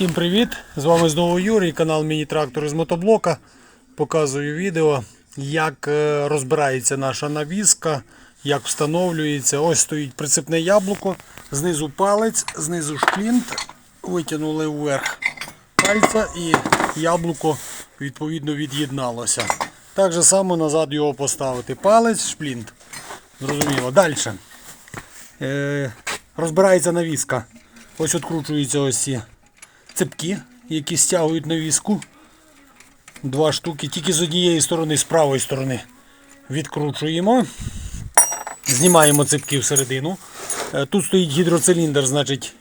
Всім привіт! З вами знову Юрій, канал Міні-Трактор з мотоблока. Показую відео, як е, розбирається наша навіска, як встановлюється. Ось стоїть прицепне яблуко, знизу палець, знизу шплінт, витягнули вверх пальця і яблуко відповідно від'єдналося. Так же само назад його поставити. Палець, шплінт. Зрозуміло. Далі. Е, розбирається навіска. Ось відкручуються ось ці цепки, які стягують навіску. Два штуки, тільки з однієї сторони, з правої сторони. Відкручуємо. Знімаємо цепки всередину. Е, Тут стоїть гідроциліндр, значить,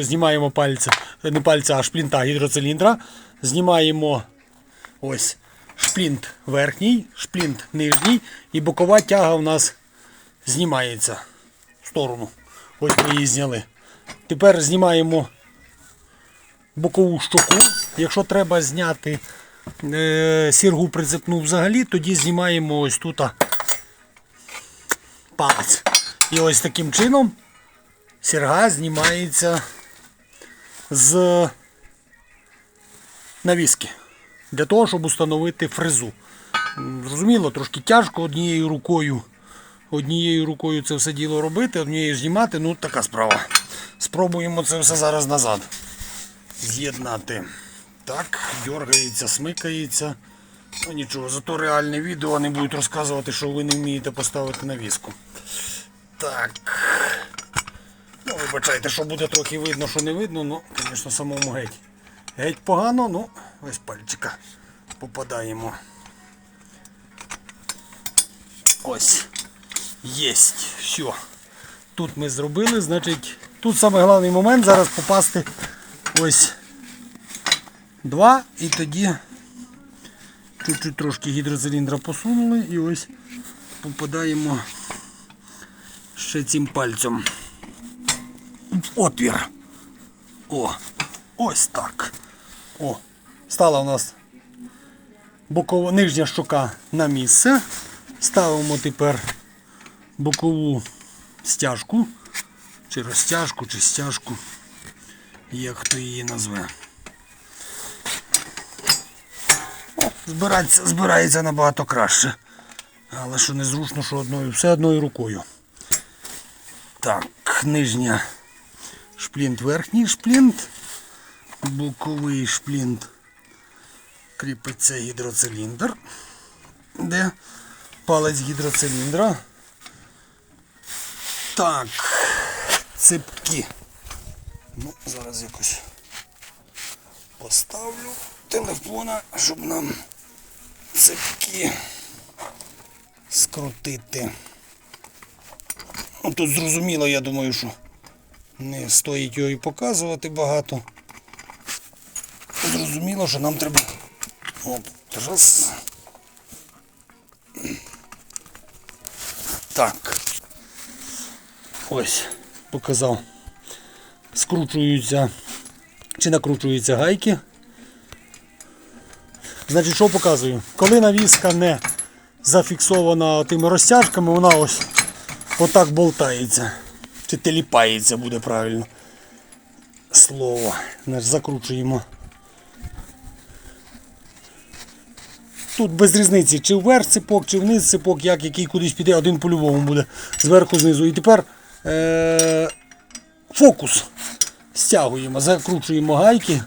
знімаємо пальця, е, не пальця, а шплінта гідроциліндра. Знімаємо ось шплінт верхній, шплінт нижній, і бокова тяга у нас знімається в сторону. Ось ми її зняли. Тепер знімаємо бокову щоку. Якщо треба зняти е, сіргу прицепну взагалі, тоді знімаємо ось тут палець. І ось таким чином сірга знімається з навіски. Для того, щоб установити фрезу. Зрозуміло, трошки тяжко однією рукою. Однією рукою це все діло робити, однією знімати, ну така справа. Спробуємо це все зараз назад з'єднати. Так, дергається, смикається. Ну нічого, зато реальне відео не будуть розказувати, що ви не вмієте поставити навіску. Так. Ну, вибачайте, що буде трохи видно, що не видно, ну, звісно, самому геть. Геть погано, ну, ось пальчика попадаємо. Ось. Єсть. Все. Тут ми зробили, значить, тут саме головний момент зараз попасти ось два і тоді чуть-чуть трошки гідроциліндра посунули і ось попадаємо ще цим пальцем. в Отвір. О, ось так. О, стала у нас бокова нижня щока на місце. Ставимо тепер бокову стяжку, чи розтяжку, чи стяжку, як хто її назве. Збирається, збирається набагато краще. Але що незручно, що одною, все одною рукою. Так, нижня шплінт, верхній шплінт, боковий шплінт кріпиться гідроциліндр, де палець гідроциліндра. Так, ципки. Ну, зараз якось поставлю телефона, щоб нам ципки скрутити. Ну, тут зрозуміло, я думаю, що не стоїть його і показувати багато. Зрозуміло, що нам треба. От, раз. Так. Ось, показав. Скручуються чи накручуються гайки. Значить, що показую? Коли навіска не зафіксована тими розтяжками, вона ось отак болтається. Чи теліпається буде правильно слово. Значить, закручуємо. Тут без різниці, чи вверх ципок, чи вниз ципок, як який кудись піде, один по-любому буде зверху знизу. І тепер е- фокус стягуємо, закручуємо гайки.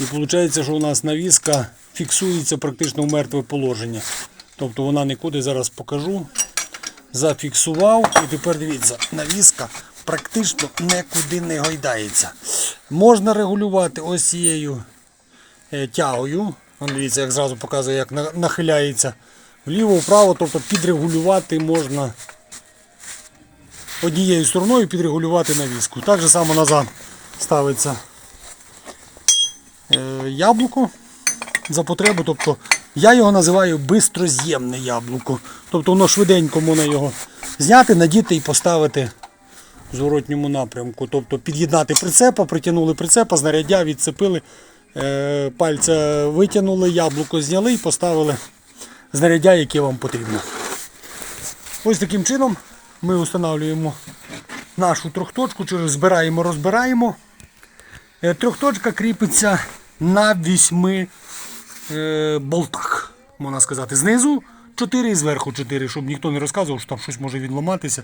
І виходить, що у нас навіска фіксується практично в мертве положення. Тобто вона нікуди зараз покажу. Зафіксував і тепер дивіться, навіска практично нікуди не гойдається. Можна регулювати ось цією е, тягою. Дивіться, як зразу показує, як нахиляється вліво, вправо, тобто підрегулювати можна однією стороною підрегулювати навіску. Так же само назад ставиться е, яблуко за потребу. Тобто я його називаю бистроз'ємне яблуко. Тобто воно швиденько можна його зняти, надіти і поставити в зворотньому напрямку. Тобто під'єднати прицепа, притягнули прицепа, знаряддя, відцепили, е, пальця витягнули, яблуко зняли і поставили знаряддя, яке вам потрібно. Ось таким чином ми встановлюємо нашу трьохточку, через збираємо, розбираємо. Е, Трьохточка кріпиться на вісьми е, болтах, можна сказати. Знизу 4 і зверху 4, щоб ніхто не розказував, що там щось може відламатися,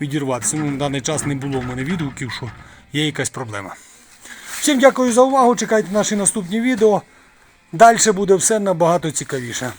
відірватися. Ну, на даний час не було в мене відгуків, що є якась проблема. Всім дякую за увагу. Чекайте наші наступні відео. Далі буде все набагато цікавіше.